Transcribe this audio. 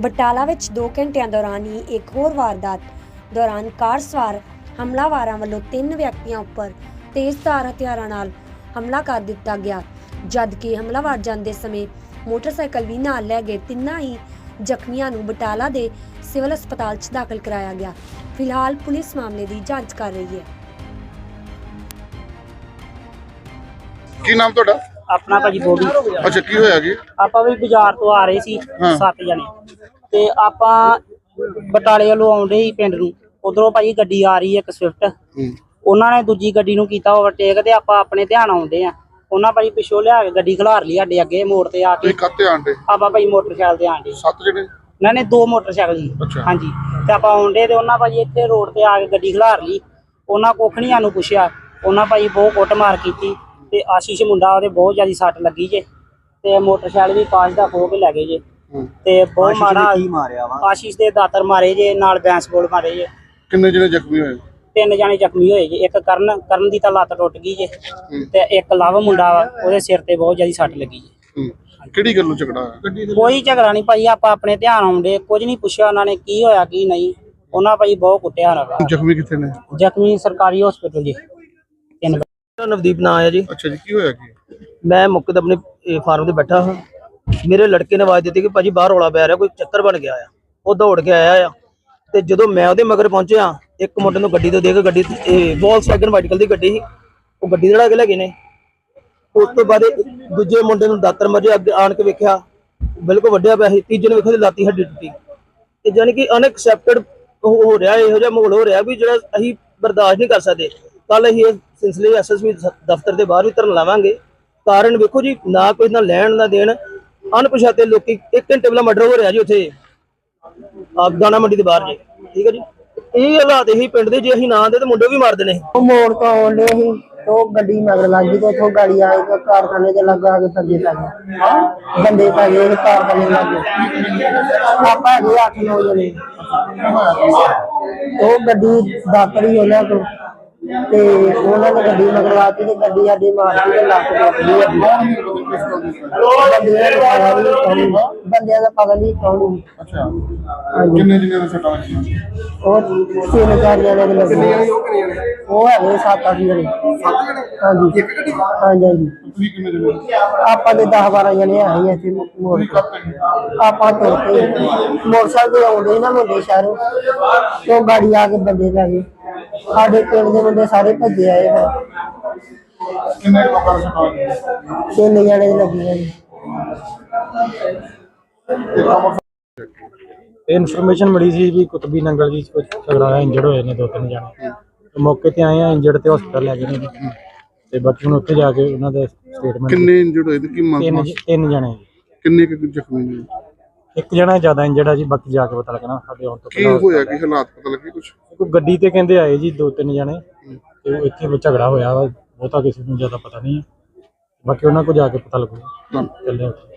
ਬਟਾਲਾ ਵਿੱਚ 2 ਘੰਟਿਆਂ ਦੌਰਾਨ ਹੀ ਇੱਕ ਹੋਰ ਵਾਰਦਾਤ ਦੌਰਾਨ ਕਾਰ ਸਵਾਰ ਹਮਲਾਵਾਰਾਂ ਵੱਲੋਂ ਤਿੰਨ ਵਿਅਕਤੀਆਂ ਉੱਪਰ ਤੇਜ਼ਧਾਰ ਹਥਿਆਰਾਂ ਨਾਲ ਹਮਲਾ ਕਰ ਦਿੱਤਾ ਗਿਆ। ਜਦ ਹਮਲਾਵਰ ਜਾਂਦੇ ਸਮੇਂ ਮੋਟਰਸਾਈਕਲ ਵੀ ਨਾਲ ਲੈ ਗਏ, ਤਿੰਨਾਂ ਹੀ ਜ਼ਖਮੀਆਂ ਨੂੰ ਬਟਾਲਾ ਦੇ ਸਿਵਲ ਹਸਪਤਾਲ 'ਚ ਦਾਖਲ ਕਰਾਇਆ ਗਿਆ। ਫਿਲਹਾਲ ਪੁਲਿਸ ਮਾਮਲੇ ਦੀ ਜਾਂਚ ਕਰ ਰਹੀ ਹੈ। ਕੀ ਨਾਮ ਤੁਹਾਡਾ? ਆਪਣਾ ਭਾਜੀ ਬੋਬੀ ਅੱਛਾ ਕੀ ਹੋਇਆ ਜੀ? ਆਪਾਂ ਵੀ ਬਾਜ਼ਾਰ ਤੋਂ ਆ ਰਹੇ ਸੀ ਹਾਂ। ਸੱਤ ਜਣੇ। ਤੇ ਆਪਾਂ ਬਟਾਲੇ ਵੱਲੋਂ ਆਉਂਦੇ ਸੀ ਪਿੰਡ ਨੂੰ। ਉਧਰੋਂ ਭਾਜੀ ਗੱਡੀ ਆ ਰਹੀ ਹੈ ਇੱਕ ਸਵਿਫਟ। ਹੂੰ। ਉਹਨਾਂ ਨੇ ਦੂਜੀ ਗੱਡੀ ਨੂੰ ਕੀਤਾ ਓਵਰਟੇਕ ਤੇ ਆਪਾਂ ਆਪਣੇ ਧਿਆਨ ਆਉਂਦੇ ਆ। ਉਹਨਾਂ ਭਾਜੀ ਪਿੱਛੋਂ ਲਿਆ ਕੇ ਗੱਡੀ ਖਿਲਾਰ ਲਈ ਸਾਡੇ ਅੱਗੇ ਮੋੜ ਤੇ ਆ ਕੇ। ਤੁਸੀਂ ਕੱਤੇ ਆਂਡੇ ਆਪਾਂ ਭਾਜੀ ਮੋਟਰਸਾਈਕਲ ਤੇ ਆਂਦੇ ਸੱਤ ਜਣੇ? ਇਹਨਾਂ ਨੇ ਦੋ ਮੋਟਰਸਾਈਕਲ ਜੀ। ਅੱਛਾ। ਹਾਂਜੀ। ਤੇ ਆਪਾਂ ਆਉਂਦੇ ਤੇ ਉਹਨਾਂ ਭਾਜੀ ਇੱਥੇ ਰੋਡ ਤੇ ਆ ਕੇ ਗੱਡੀ ਖਿਲਾਰ ਲਈ। ਉਹਨਾਂ ਕੋਖਣੀਆਂ ਨੂੰ ਪੁੱਛਿਆ। ਉਹਨਾਂ ਭਾਜੀ ਬਹੁਤ ਕੁੱਟਮਾਰ ਕੀਤੀ। ਤੇ ਆਸ਼ੀਸ਼ ਮੁੰਡਾ ਉਹਦੇ ਬਹੁਤ ਜ਼ਿਆਦਾ ਸੱਟ ਲੱਗੀ ਜੇ ਤੇ ਮੋਟਰਸਾਈਕਲ ਵੀ ਪਾਸ ਦਾ ਖੋ ਕੇ ਲੈ ਗਏ ਜੇ। ਤੇ ਬਹੁਤ ਮਾੜਾ ਮਾਰਿਆ ਵਾ? ਆਸ਼ੀਸ਼ ਦੇ ਦਾਤਰ ਮਾਰੇ ਜੇ ਨਾਲ ਬੈਂਸ ਬੋਲ ਮਾਰੇ ਜੇ। ਕਿੰਨੇ ਜਣੇ ਜ਼ਖਮੀ ਹੋਏ? ਤਿੰਨ ਜਾਣੇ ਜ਼ਖਮੀ ਹੋਏ ਜੇ। ਇੱਕ ਕਰਨ ਕਰਨ ਦੀ ਤਾਂ ਲੱਤ ਟੁੱਟ ਗਈ ਜੇ। ਤੇ ਇੱਕ ਲਵ ਮੁੰਡਾ ਵਾ ਉਹਦੇ ਸਿਰ ਤੇ ਬਹੁਤ ਜ਼ਿਆਦਾ ਸੱਟ ਲੱਗੀ ਜੇ। ਕਿਹੜੀ ਗੱਲੋਂ ਝਗੜਾ ਕੋਈ ਝਗੜਾ ਨਹੀਂ ਭਾਈ ਆਪਾਂ ਆਪਣੇ ਧਿਆਨ ਆਉਂਦੇ ਕੁਝ ਨਹੀਂ ਪੁੱਛਿਆ ਉਹਨਾਂ ਨੇ ਕੀ ਹੋਇਆ ਕੀ ਨਹੀਂ। ਉਹਨਾਂ ਭਾਈ ਬਹੁਤ ਕੁੱਟਿਆ ਰਗਾ ਜ਼ਖਮੀ ਕਿੱਥੇ ਨੇ? ਜ਼ਖਮੀ ਸਰਕਾਰੀ ਹਸਪੀਟਲ ਜੀ ਨਵਦੀਪ ਨਾਂ ਹੈ ਜੀ। ਅੱਛਾ ਜੀ ਕੀ ਹੋਇਆ ਕੀ? ਮੈਂ ਮੁੱਕ ਤੇ ਆਪਣੇ ਇਹ ਫਾਰਮ ਤੇ ਬੈਠਾ ਹਾਂ। ਮੇਰੇ ਲੜਕੇ ਨੇ ਆਵਾਜ਼ ਦਿੱਤੀ ਕਿ ਭਾਜੀ ਬਾਹਰ ਰੌਲਾ ਪੈ ਰਿਹਾ ਕੋਈ ਚੱਕਰ ਬਣ ਗਿਆ ਆ। ਉਹ ਦੌੜ ਕੇ ਆਇਆ ਆ। ਤੇ ਜਦੋਂ ਮੈਂ ਉਹਦੇ ਮਗਰ ਪਹੁੰਚਿਆ ਇੱਕ ਮੁੰਡੇ ਨੂੰ ਗੱਡੀ ਤੋਂ ਦੇਖ ਗੱਡੀ ਇਹ ਵੋਲਸਵੈਗਨ ਵਾਈਟ ਕਲਰ ਦੀ ਗੱਡੀ ਸੀ। ਉਹ ਗੱਡੀ ਦੜਾ ਕੇ ਲੈ ਗਏ ਨੇ। ਉਸ ਤੋਂ ਬਾਅਦ ਦੂਜੇ ਮੁੰਡੇ ਨੂੰ ਦਾਤਰ ਮਾਰੇ ਅੱਗੇ ਆਣ ਕੇ ਵੇਖਿਆ ਬਿਲਕੁਲ ਵੱਡਿਆ ਪਿਆ ਸੀ। ਤੀਜੇ ਨੂੰ ਵੇਖਿਆ ਤੇ ਲਾਤੀ ਹੱਡੀ ਟੁੱਟੀ। ਤੇ ਜਾਨੀ ਕਿ ਅਨਐਕਸੈਪਟਡ ਹੋ ਰਿਹਾ ਇਹੋ ਜਿਹਾ ਮਾਹੌਲ ਹੋ ਰਿਹਾ ਵੀ ਜਿਹੜਾ ਅਸੀਂ ਬਰਦਾਸ਼ਤ ਨਹੀਂ ਕਰ ਸਕਦੇ। ਕੱਲ ਅਸੀਂ ਇਸ ਸਿਲਸਿਲੇ ਐਸਐਸਪੀ ਦਫ਼ਤਰ ਦੇ ਬਾਹਰ ਵੀ ਧਰਨ ਲਾਵਾਂਗੇ। ਕਾਰਨ ਵੇਖੋ ਜੀ, ਨਾ ਕੋਈ ਨਾ ਲੈਣ ਨਾ ਦੇਣ, ਅਣਪਛਾਤੇ ਲੋਕੀ ਇੱਕ ਘੰਟੇ ਪਹਿਲਾਂ ਮਰਡਰ ਹੋ ਰਿਹਾ ਜੀ ਉੱਥੇ। ਆਪ ਦਾਣਾ ਮੰਡੀ ਦੇ ਬਾਹਰ ਜੀ। ਠੀਕ ਹੈ ਜੀ? ਇਹ ਹਾਲਾਤ ਇਹੀ ਪਿੰਡ ਦੇ, ਜੇ ਅਸੀਂ ਨਾ ਆਂਦੇ ਤੇ ਮੁੰਡੇ ਵੀ ਮਾਰ ਦੇਣੇ ਸੀ। ਉਹ ਮੋੜ ਤੋਂ ਆਉਂਦੇ ਸੀ, ਤੇ ਉਹ ਗੱਡੀ ਮਗਰ ਲੱਗ ਗਈ ਤੇ ਉੱਥੋਂ ਗਾੜੀ ਆ ਕੇ ਕਾਰਖਾਨੇ ਦੇ ਲੱਗਾ ਕੇ ਬੰਦੇ ਪੈ ਗਏ। ਬੰਦੇ ਪੈ ਗਏ ਤੇ ਕਾਰਖਾਨੇ ਲੱਗ ਗਏ। ਆਪਾਂ ਹੈਗੇ 8-9 ਜਣੇ। ਉਹ ਗੱਡੀ ਦਾਤਰੀ ਉਹਨਾਂ ਤੋਂ ਤੇ ਉਹਨਾਂ ਨੇ ਗੱਡੀ ਮਗਰਵਾਤੀ ਤੇ ਗੱਡੀ ਸਾਡੀ ਮਾਰਤੀ ਤੇ ਲੱਕ ਟੁੱਟ ਗਈ ਬੰਦਿਆਂ ਦਾ ਪਤਾ ਨਹੀਂ ਕੌਣ ਬੰਦਿਆਂ ਦਾ ਪਤਾ ਨਹੀਂ ਕੌਣ ਅੱਛਾ। ਕਿੰਨੇ ਜਣੇ ਨੇ ਸੱਟਾਂ ਲੱਗੀਆਂ ਉਹ ਤਿੰਨ ਚਾਰ ਜਣੇ ਦੇ ਲੱਗੇ। ਉਹ ਹੈਗੇ ਸੱਤ ਅੱਠ ਜਣੇ। ਹਾਂਜੀ। ਹਾਂਜੀ ਹਾਂਜੀ। ਤੁਸੀਂ ਕਿੰਨੇ ਜਣੇ? ਆਪਾਂ ਦੇ 10 12 ਜਣੇ ਆਏ ਇੱਥੇ। ਮੋੜ ਆਪਾਂ ਕੇ ਮੋਟਰਸਾਈਕਲ ਤੇ ਆਉਂਦੇ ਨਾ ਮੁੰਡੇ ਸ਼ਹਿਰੋਂ। ਤੇ ਉਹ ਗਾੜੀ ਆ ਕੇ ਬੰਦੇ ਲੈ ਗਏ। ਸਾਡੇ ਪਿੰਡ ਦੇ ਮੁੰਡੇ ਸਾਰੇ ਭੱਜੇ ਆਏ ਫਿਰ ਕਿੰਨੇ ਲੋਕਾਂ ਨੂੰ ਸੱਟਾਂ ਲੱਗੀਆਂ ਤਿੰਨ ਜਣੇ ਲੱਗੀਆਂ ਜੀ। ਇਨਫੋਰਮੇਸ਼ਨ ਮਿਲੀ ਸੀ ਵੀ ਕੁਤਬੀ ਨੰਗਲ ਜੀ 'ਚ ਕੁਝ ਝਗੜਾ ਇੰਜਰਡ ਹੋਏ ਨੇ ਦੋ ਤਿੰਨ ਜਾਣੇ। ਤੇ ਮੌਕੇ ਤੇ ਆਏ ਆ ਇੰਜਰਡ ਤੇ ਹਸਪਤਾਲ ਲੈ ਗਏ ਨੇ ਜੀ। ਤੇ ਬਾਕੀ ਹੁਣ ਉੱਥੇ ਜਾ ਕੇ ਉਹਨਾਂ ਦਾ ਸਟੇਟਮੈਂਟ ਕਿੰਨੇ ਇੰਜਰਡ ਹੋਏ ਤੇ ਕੀ ਤਿੰਨ ਮੰਗ ਤਿੰਨ ਜਣੇ। ਕਿੰਨੇ ਕੁ ਜ਼ਖਮੀ ਨੇ? ਇੱਕ ਜਣਾ ਜ਼ਿਆਦਾ ਇੰਜਰਡ ਆ ਜੀ ਬਾਕੀ ਜਾ ਕੇ ਪਤਾ ਲੱਗਣਾ ਸਾਡੇ ਆਉਣ ਤੋਂ ਕੀ ਪਹਿਲਾਂ ਹੋਇਆ ਕੀ ਹਾਲਾਤ ਪਤਾ ਲੱਗੇ ਕੁਝ ਕੋਈ ਗੱਡੀ ਤੇ ਕਹਿੰਦੇ ਆਏ ਜੀ ਦੋ ਤਿੰਨ ਜਣੇ ਤੇ ਉਹ ਇੱਥੇ ਵੀ ਝਗੜਾ ਹੋਇਆ ਵਾ ਬਹੁਤਾ ਕਿਸੇ ਨੂੰ ਜ਼ਿਆਦਾ ਪਤਾ ਨਹੀਂ ਹੈ। ਬਾਕੀ ਉਹਨਾਂ ਕੋਲ ਜਾ ਕੇ ਪਤਾ ਲੱਗੂਗਾ ਚੱਲੇ ਉੱਥੇ।